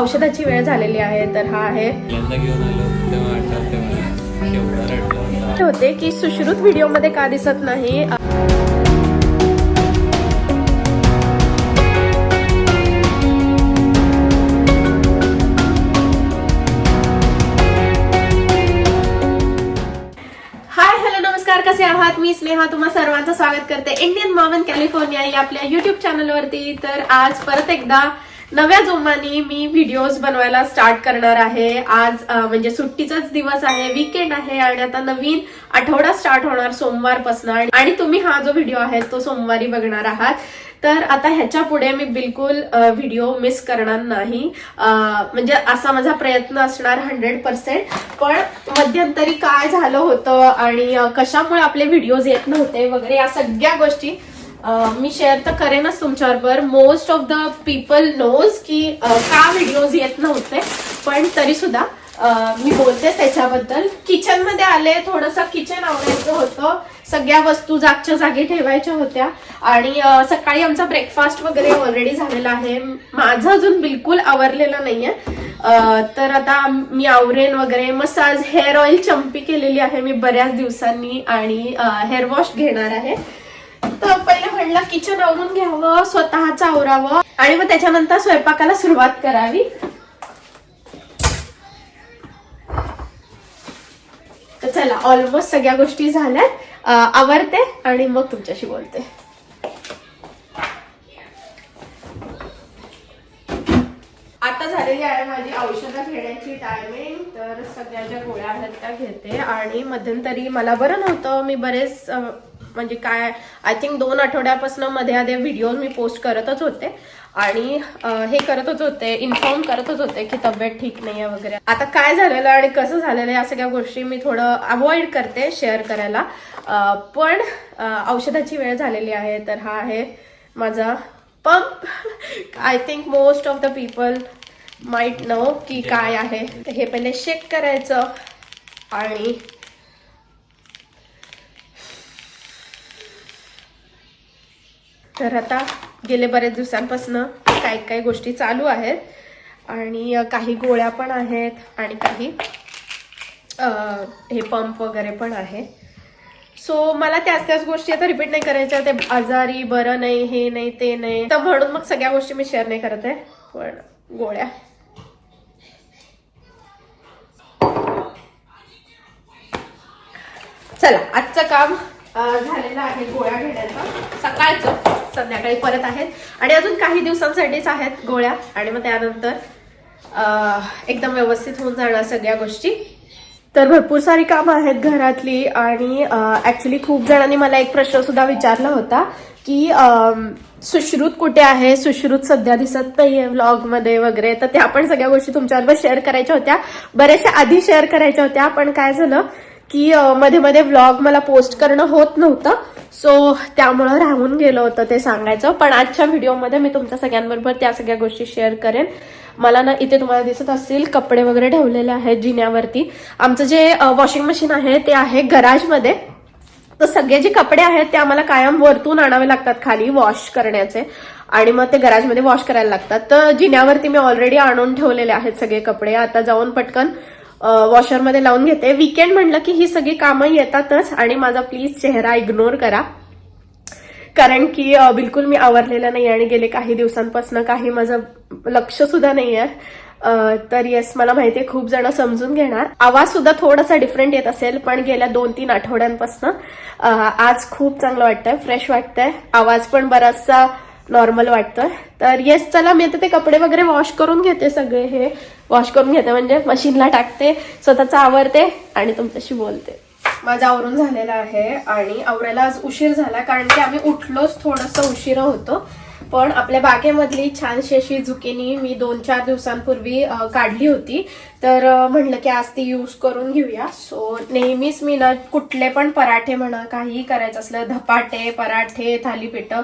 औषधाची वेळ झालेली आहे तर हा आहे. होतो. की सुश्रुत व्हिडिओमध्ये का दिसत नाही. हाय हॅलो नमस्कार. कसे आहात? मी स्नेहा. तुम्हा सर्वांचं स्वागत करते. इंडियन मॉम इन कॅलिफोर्निया या आपल्या युट्यूब चॅनलवरती तर आज परत एकदा नव्या जोमाने मी व्हिडिओज बनवायला स्टार्ट करणार आहे. आज म्हणजे सुट्टीचाच दिवस आहे वीकेंड आहे आणि आता नवीन आठवडा स्टार्ट होणार सोमवारपासून. आणि तुम्ही हा जो व्हिडिओ आहे तो सोमवारी बघणार आहात. तर आता ह्याच्या पुढे मी बिलकुल व्हिडिओ मिस करणार नाही. म्हणजे असा माझा प्रयत्न असणार हंड्रेड पर्सेंट पण मध्यंतरी काय झालं होतं आणि कशामुळे आपले व्हिडिओज येत नव्हते वगैरे या सगळ्या गोष्टी मी शेअर तर करेनच तुमच्याबरोबर. Most of the people knows की का व्हिडिओज येत नव्हते पण तरी सुद्धा मी बोलते त्याच्याबद्दल. किचनमध्ये आले थोडंसं किचन आवडायचं होतं. सगळ्या वस्तू जागच्या जागी ठेवायच्या होत्या. आणि सकाळी आमचा ब्रेकफास्ट वगैरे ऑलरेडी झालेला आहे. माझं अजून बिलकुल आवरलेलं नाही आहे तर आता मी आवरेन वगैरे. मसाज हेअर ऑइल चंपी केलेली आहे मी बऱ्याच दिवसांनी. आणि हेअर वॉश घेणार आहे. तर पहिले म्हणलं किचन आवरून घ्यावं स्वतःच आवरावं. आणि मग त्याच्यानंतर स्वयंपाकाला सुरुवात करावी. तर चला ऑलमोस्ट सगळ्या गोष्टी झाल्यात. आवरते आणि मग तुमच्याशी बोलते. आता झालेली आहे माझी औषधं घेण्याची टायमिंग तर सगळ्या ज्या गोळ्या आहेत त्या घेते. आणि मध्यंतरी मला बरं नव्हतं. मी बरेच म्हणजे काय आय थिंक दोन आठवड्यापासून मध्ये आधी व्हिडिओ मी पोस्ट करतच होते. आणि हे करतच होते इन्फॉर्म करतच होते की तब्येत ठीक नाही आहे वगैरे. आता काय झालेलं आणि कसं झालेलं या सगळ्या गोष्टी मी थोडं अवॉइड करते शेअर करायला. पण औषधाची वेळ झालेली आहे तर हा आहे माझा pump I think most of the people might know की काय आहे. हे पहिले शेक करायचं आणि तर आता गेले बरेच दिवसांपासून काही काही गोष्टी चालू आहेत. आणि काही गोळ्या पण आहेत आणि काही हे पंप वगैरे पण आहे. सो मला त्याच त्याच गोष्टी आता रिपीट नाही करायच्या. ते आजारी बरं नाही हे नाही ते नाही. तर म्हणून मग सगळ्या गोष्टी मी शेअर नाही करत आहे. पण गोळ्या. चला आजचं काम झालेलं आहे गोळ्या घेण्याचं. सकाळचं. संध्याकाळी परत आहेत. आणि अजून काही दिवसांसाठीच आहेत गोळ्या. आणि मग त्यानंतर एकदम व्यवस्थित होऊन जाणार सगळ्या गोष्टी. तर भरपूर सारी कामं आहेत घरातली. आणि ऍक्च्युली खूप जणांनी मला एक प्रश्न सुद्धा विचारला होता की सुश्रुत कुठे आहे? सुश्रुत सध्या दिसत नाहीये व्लॉगमध्ये वगैरे. तर त्या पण सगळ्या गोष्टी तुमच्याबरोबर शेअर करायच्या होत्या. बऱ्याचशा आधी शेअर करायच्या होत्या पण काय झालं? की मध्ये मध्ये व्लॉग मला पोस्ट करणं होत नव्हतं. सो त्यामुळं राहून गेलं होतं ते सांगायचं. पण आजच्या व्हिडिओमध्ये मी तुमच्या सगळ्यांबरोबर त्या सगळ्या गोष्टी शेअर करेन. मला ना इथे तुम्हाला दिसत असतील कपडे वगैरे ठेवलेले आहेत जिन्यावरती. आमचं जे वॉशिंग मशीन आहे ते आहे गराजमध्ये तर सगळे जे कपडे आहेत ते आम्हाला कायम वरतून आणावे लागतात खाली वॉश करण्याचे. आणि मग ते गराजमध्ये वॉश करायला लागतात. तर जिन्यावरती मी ऑलरेडी आणून ठेवलेले आहेत सगळे कपडे. आता जाऊन पटकन वॉशरमध्ये लावून घेते. विकेंड म्हटलं की ही सगळी कामं येतातच आणि माझा प्लीज चेहरा इग्नोर करा. कारण की बिलकुल मी आवरलेलं नाही आणि गेले काही दिवसांपासून काही माझं लक्ष सुद्धा नाही आहे तर येस मला माहितीये खूप जण समजून घेणार. आवाज सुद्धा थोडासा डिफरंट येत असेल पण गेल्या दोन तीन आठवड्यांपासून आज खूप चांगलं वाटतंय फ्रेश वाटतंय. आवाज पण बराचसा नॉर्मल वाटतं. तर येस चला मी आता ते कपडे वगैरे वॉश करून घेते सगळे हे. वॉश करून घेते म्हणजे मशीनला टाकते स्वतःच आवरते आणि तुमच्याशी बोलते. माझं आवरून झालेलं आहे आणि आवरायला आज उशीर झाला कारण की आम्ही उठलोच थोडंसं उशिरा होतो. पण आपल्या बागेमधली छानशी अशी झुकिनी मी दोन चार दिवसांपूर्वी काढली होती. तर म्हणलं की आज ती यूज करून घेऊया. सो नेहमीच मी ना कुठले पण पराठे म्हणा काही करायचं असलं धपाटे पराठे थालीपीठ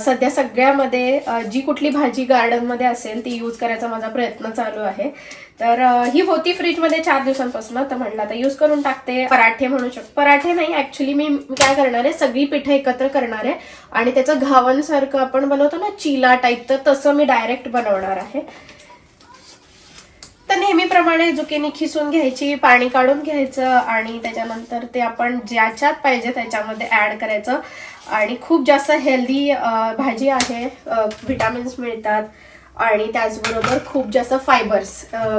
सध्या सगळ्यामध्ये जी कुठली भाजी गार्डनमध्ये असेल ती यूज करायचा माझा प्रयत्न चालू आहे. तर ही होती फ्रीजमध्ये चार दिवसांपासून तर म्हटलं आता यूज करून टाकते. पराठे म्हणू शकतो पराठे नाही ऍक्च्युली मी काय करणार आहे सगळी पिठं एकत्र करणार आहे. आणि त्याचं घावनसारखं आपण बनवतो ना चिला टाईप तर तसं मी डायरेक्ट बनवणार आहे. तर नेहमीप्रमाणे जुकिनी खिसून घ्यायची पाणी काढून घ्यायचं आणि त्याच्यानंतर ते आपण ज्याच्यात पाहिजे त्याच्यामध्ये ऍड करायचं. आणि खूप जास्त हेल्दी भाजी आहे विटामिन्स मिळतात. आणि त्याचबरोबर खूप जास्त fibres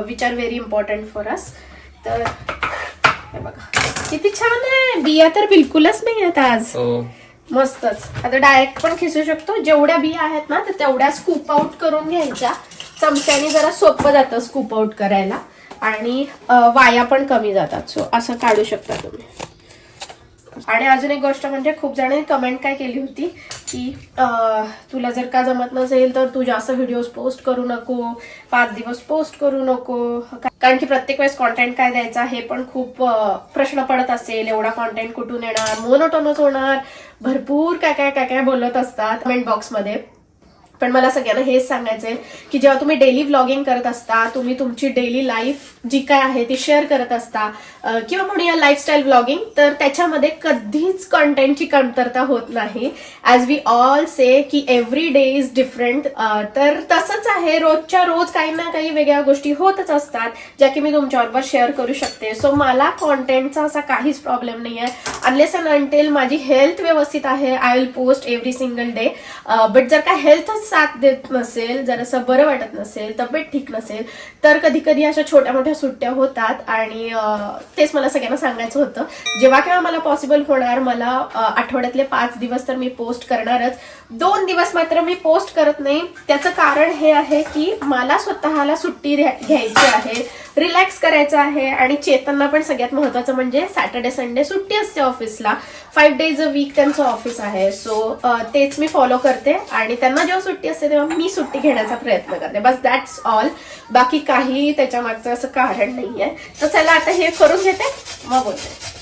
which are very important for us तर बघा. किती छान आहे. बिया तर बिलकुलच नाही आहेत आज. हो. मस्तच. आता डायरेक्ट पण खिसू शकतो. जेवढ्या बिया आहेत ना तर तेवढ्या स्कूप आउट करून घ्यायच्या. चमच्याने जरा सोपं जातं स्कूप आउट करायला. आणि वाया पण कमी जातात. सो असं काढू शकता तुम्ही. आणि अजून एक गोष्ट म्हणजे खूप जणांनी कमेंट काय केली होती की तुला जर का जमत नसेल तर तू जास्त व्हिडिओज पोस्ट करू नको पाच दिवस पोस्ट करू नको. कारण की प्रत्येक वेळेस कॉन्टेंट काय द्यायचा हे पण खूप प्रश्न पडत असेल. एवढा कॉन्टेंट कुठून येणार? मोनोटोनस होणार. भरपूर काय काय काय काय बोलत असतात कमेंट बॉक्समध्ये पण मला सगळ्यांना हेच सांगायचंय की जेव्हा तुम्ही डेली व्लॉगिंग करत असता तुम्ही तुमची डेली लाईफ जी काय आहे ती शेअर करत असता किंवा म्हणूया लाईफस्टाईल व्लॉगिंग तर त्याच्यामध्ये कधीच कंटेंटची कमतरता होत नाही. ॲज वी ऑल से की एव्हरी डे इज डिफरंट तर तसंच आहे. रोजच्या रोज काही ना काही वेगळ्या गोष्टी होतच असतात ज्या की मी तुमच्याबरोबर शेअर करू शकते. सो मला कॉन्टेंटचा असा काहीच प्रॉब्लेम नाही आहे अनलेस अँड अंटेल माझी हेल्थ व्यवस्थित आहे I will post every single day but जर का हेल्थच साथ देत नसेल जर असं बरं वाटत नसेल तब्येत ठीक नसेल तर कधी कधी अशा छोट्या मोठ्या सुट्ट्या होतात. आणि तेच मला सगळ्यांना सांगायचं होतं. जेव्हा केव्हा मला पॉसिबल होणार मला आठवड्यातले पाच दिवस तर मी पोस्ट करणारच. दोन दिवस मात्र मी पोस्ट करत नाही. त्याचं कारण हे आहे की मला स्वतःला सुट्टी घ्यायची आहे रिलॅक्स करायचं आहे आणि चेतनला पण सगळ्यात महत्वाचं म्हणजे सॅटर्डे संडे सुट्टी असते ऑफिसला फाईव्ह डेज अ वीक त्यांचं ऑफिस आहे. सो तेच मी फॉलो करते आणि त्यांना जेव्हा सुट्टी असते तेव्हा मी सुट्टी घेण्याचा प्रयत्न करते. बस दॅट्स ऑल बाकी काही त्याच्यामागचं असं कारण नाही आहे तर चला आता हे करून घेते. मग बोलते.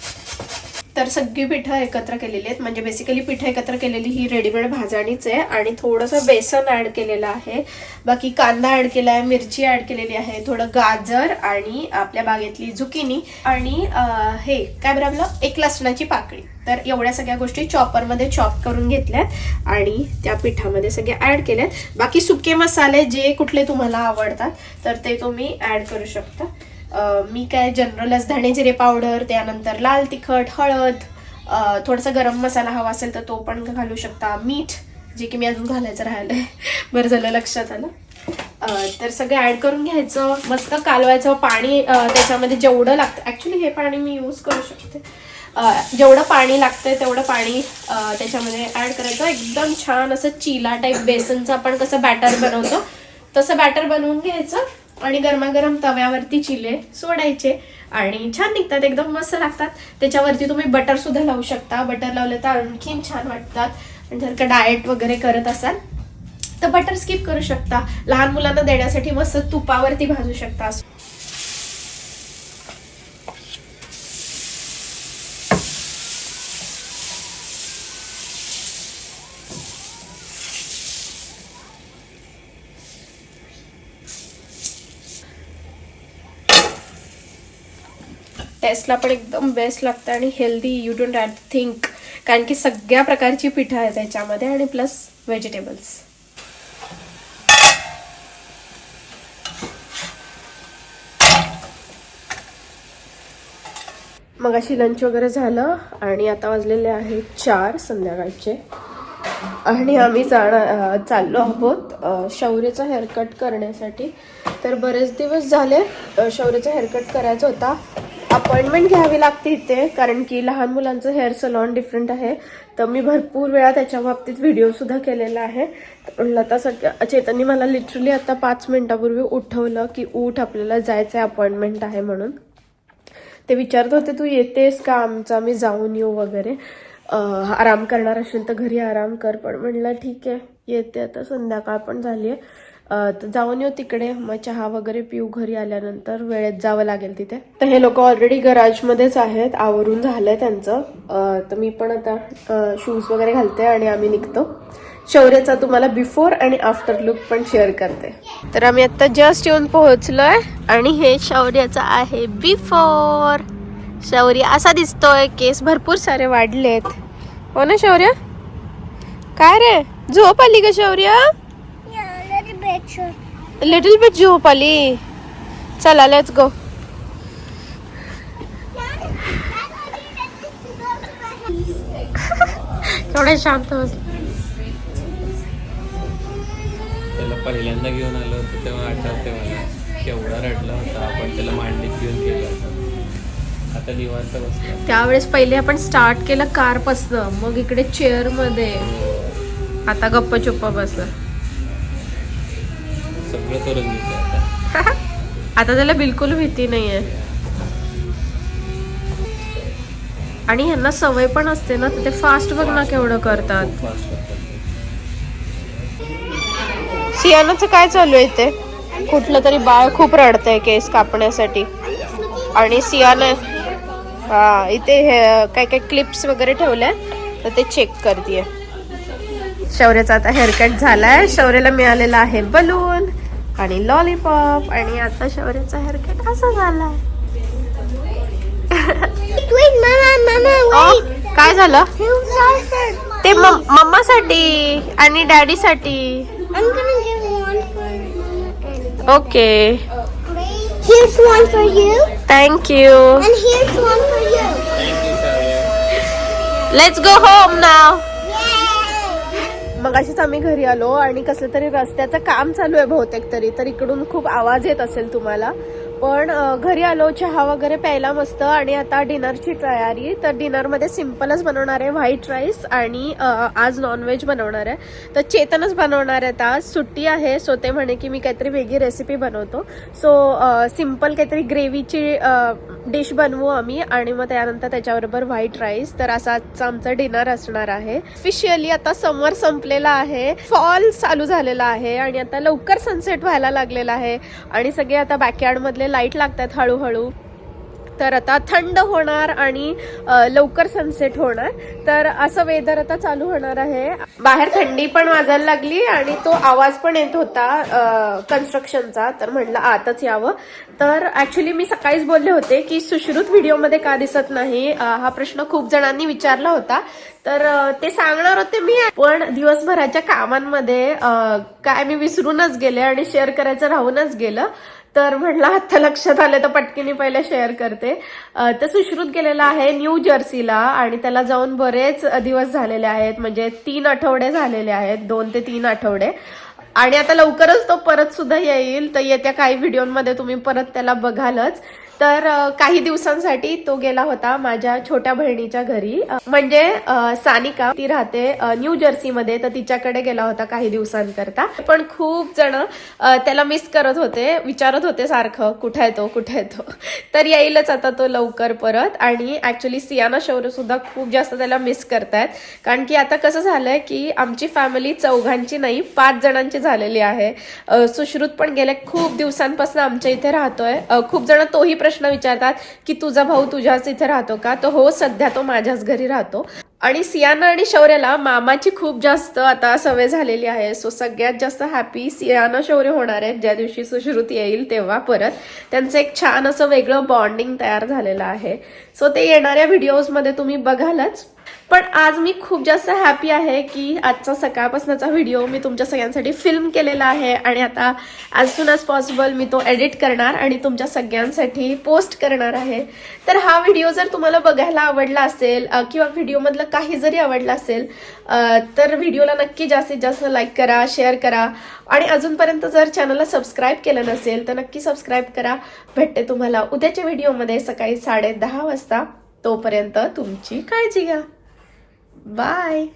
तर सगळी पिठं एकत्र केलेली आहेत. म्हणजे बेसिकली पिठं एकत्र केलेली ही रेडीमेड भाजणीच आहे आणि थोडंसं बेसन ॲड केलेलं आहे. बाकी कांदा ॲड केला आहे मिरची ॲड केलेली आहे थोडं गाजर आणि आपल्या बागेतली झुकिनी आणि हे काय बरं आपलं? एक लसणाची पाकळी. तर एवढ्या सगळ्या गोष्टी चॉपरमध्ये चॉप करून घेतल्यात आणि त्या पिठामध्ये सगळे ॲड केल्यात बाकी सुके मसाले जे कुठले तुम्हाला आवडतात तर ते तुम्ही ॲड करू शकता. मी काय जनरलच धणे जिरे पावडर त्यानंतर लाल तिखट हळद थोडासा गरम मसाला हवा असेल तर तो पण घालू शकता. मीठ जे की मी अजून घालायचं राहिलं आहे बरं झालं लक्षात आलं. तर सगळं ॲड करून घ्यायचं. मस्त कालवायचं पाणी त्याच्यामध्ये जेवढं लागतं. ॲक्च्युली हे पाणी मी यूज करू शकते. जेवढं पाणी लागतंय तेवढं पाणी त्याच्यामध्ये ॲड करायचं. एकदम छान असं चिला टाईप बेसनचं आपण कसं बॅटर बनवतो तसं बॅटर बनवून घ्यायचं. आणि गरमागरम तव्यावरती चिले सोडायचे. आणि छान निघतात एकदम मस्त लागतात. त्याच्यावरती तुम्ही बटर सुद्धा लावू शकता. बटर लावलं तर आणखीन छान वाटतात. आणि जर का डाएट वगैरे करत असाल तर बटर स्किप करू शकता. लहान मुलांना देण्यासाठी मस्त तुपावरती भाजू शकता. टेस्टला पण एकदम बेस्ट लागतं आणि healthy you don't have think कारण की सगळ्या प्रकारची पिठं आहेत त्याच्यामध्ये आणि प्लस व्हेजिटेबल्स मग अशी लंच वगैरे झालं आणि आता वाजलेले आहेत चार संध्याकाळचे. आणि आम्ही जाणार चाललो आहोत शौर्यचा हेअरकट करण्यासाठी. तर बरेच दिवस झाले शौर्यचा हेअरकट करायचा होता. अपॉइंटमेंट घ्यावी लागते इथे कारण की लहान मुलांचं हेअर सलॉन डिफरंट आहे. तर मी भरपूर वेळा त्याच्या बाबतीत व्हिडिओसुद्धा केलेला आहे. तर म्हणलं आता सगळ्या चेतननी मला लिटरली आता पाच मिनिटापूर्वी उठवलं की उठ आपल्याला जायचं आहे अपॉइंटमेंट आहे म्हणून. ते विचारत होते तू येतेस का आमचं? आम्ही जाऊन येऊ वगैरे. आराम करणार असेल तर घरी आराम कर पण म्हणलं ठीक आहे येते आता संध्याकाळ पण झाली आहे तर जाऊन येऊ तिकडे. मग चहा वगैरे पिऊ घरी आल्यानंतर वेळेत जावं लागेल तिथे. तर हे लोक ऑलरेडी गराजमध्येच आहेत. आवरून झालंय त्यांचं. तर मी पण आता शूज वगैरे घालते आणि आम्ही निघतो. शौर्याचा तुम्हाला बिफोर आणि आफ्टर लुक पण शेअर करते. तर आम्ही आता जस्ट येऊन पोहोचलोय आणि हे शौर्याचं आहे बिफोर शौर्य असा दिसतोय. केस भरपूर सारे वाढलेत. हो ना शौर्य? काय रे? झोप आली का शौर्य? लिटिल बिट झोप आली चला लेट्स गो एवढे शांत बस. त्याला पहिल्यांदा घेऊन आलो होतो तेव्हा आठवते मला. केवढा रडला होता आपण त्याला मांडीत घेऊन गेलो होतो. आता निवांत बसला. त्यावेळेस पहिले आपण स्टार्ट केलं कार पासनं मग इकडे चेअरमध्ये. आता गप्प चुप्प बसलं. सगळं करून घेतो आता. आता त्याला बिलकुल भीती नाहीये. आणि ह्यांना सवय पण असते ना तर ते फास्ट बघ ना केवढं करतात. सियानाचं काय चालू आहे ते कुठलं तरी बाळ खूप रडतंय केस कापण्यासाठी. आणि सियाना हा इथे हे काय काय क्लिप्स वगैरे ठेवल्या तर ते चेक करते शौर्याचा आता हेअरकट झालाय शौर्याला मिळालेला आहे बलून आणि लॉलीपॉप आणि आता शौर्याचा हेअरकट असा झालाय wait. काय झालं? ते मम्मासाठी आणि डॅडीसाठी. Okay thank you. Let's go home नाव मगाशीच मग अशीच आम्ही घरी आलो आणि कसलं तरी रस्त्याचं काम चालू आहे बहुतेक तरी. तर इकडून खूप आवाज येत असेल तुम्हाला. पण घरी आलो चहा वगैरे प्यायला मस्त आणि आता डिनरची तयारी. तर डिनरमध्ये सिम्पलच बनवणार आहे व्हाईट राईस आणि आज नॉनव्हेज बनवणार आहे. तर चेतनच बनवणार आहे आज सुट्टी आहे सो ते म्हणे की मी काहीतरी वेगळी रेसिपी बनवतो. सो सिंपल काहीतरी ग्रेव्हीची डिश बनवू आम्ही आणि मग त्यानंतर त्याच्याबरोबर व्हाईट राईस. तर असा आजचा आमचा डिनर असणार आहे. ऑफिशियली आता समर संपलेला आहे. फॉल चालू झालेला आहे आणि आता लवकर सनसेट व्हायला लागलेला आहे. आणि सगळे आता बॅकयार्डमधले लाइट लागतात हळूहळू. तर आता थंड होणार आणि लवकर सनसेट होणार. तर असं वेदर आता चालू होणार आहे. बाहेर थंडी पण वाजायला लागली आणि तो आवाज पण येत होता कन्स्ट्रक्शनचा तर म्हटलं आतच यावं. तर ऍक्च्युली मी सकाळीच बोलले होते की सुश्रुत व्हिडिओमध्ये का दिसत नाही? हा प्रश्न खूप जणांनी विचारला होता. तर ते सांगणार होते मी. पण दिवसभराच्या कामांमध्ये काय मी विसरूनच गेले आणि शेअर करायचं राहूनच गेलं. तर म्हटलं आता लक्षात आलं तर पटकीने पहिले शेअर करते. तर सुश्रुत गेलेला आहे न्यू जर्सीला आणि त्याला जाऊन बरेच दिवस झालेले आहेत. म्हणजे तीन आठवडे झालेले आहेत. दोन ते तीन आठवडे. आणि आता लवकरच तो परत सुद्धा येईल. तर येत्या काही व्हिडिओमध्ये तुम्ही परत त्याला बघालच. तर काही दिवसांसाठी तो गेला होता माझ्या छोट्या बहिणीच्या घरी. म्हणजे सानिका ती राहते न्यू न्यू जर्सीमध्ये तर तिच्याकडे गेला होता काही दिवसांकरता. पण खूप जण त्याला मिस करत होते विचारत होते सारखं कुठे आहे तो? कुठे आहे तो? तर येईलच आता तो लवकर परत. आणि ऍक्च्युली सियाना शौर्य सुद्धा खूप जास्त त्याला मिस करतायत. कारण की आता कसं झालंय की आमची फॅमिली चौघांची नाही पाच जणांची झालेली आहे. सुश्रुत पण गेल्या खूप दिवसांपासून आमच्या इथे राहतोय. खूप जण तोही प्रश्न प्रश्न विचारतात की तुझा भाऊ तुझ्याच इथे राहतो का? तर हो सध्या तो माझ्याच घरी राहतो. आणि सियाना आणि शौर्याला मामाची खूप जास्त आता सवय झालेली आहे. सो सगळ्यात जास्त हॅपी सियाना शौर्य होणार आहेत. ज्या दिवशी सुश्रुत येईल तेव्हा परत. त्यांचं एक छान असं वेगळं बॉन्डिंग तयार झालेलं आहे. सो ते येणाऱ्या व्हिडिओजमध्ये तुम्ही बघालच. पण आज मी खूप जास्त हॅपी आहे की आजचा सकाळपासूनचा व्हिडिओ मी तुमच्या सगळ्यांसाठी फिल्म केलेला आहे. आणि आता ॲज सुन ॲज पॉसिबल मी तो एडिट करणार आणि तुमच्या सगळ्यांसाठी पोस्ट करणार आहे. तर हा व्हिडिओ जर तुम्हाला बघायला आवडला असेल किंवा व्हिडिओमधलं काही जरी आवडलं असेल तर व्हिडिओला नक्की जास्तीत जास्त लाईक करा शेअर करा. आणि अजूनपर्यंत जर चॅनलला सबस्क्राईब केलं नसेल तर नक्की सबस्क्राईब करा. भेटते तुम्हाला उद्याच्या व्हिडिओमध्ये सकाळी साडे दहा वाजता. तोपर्यंत तुमची काळजी घ्या. बाय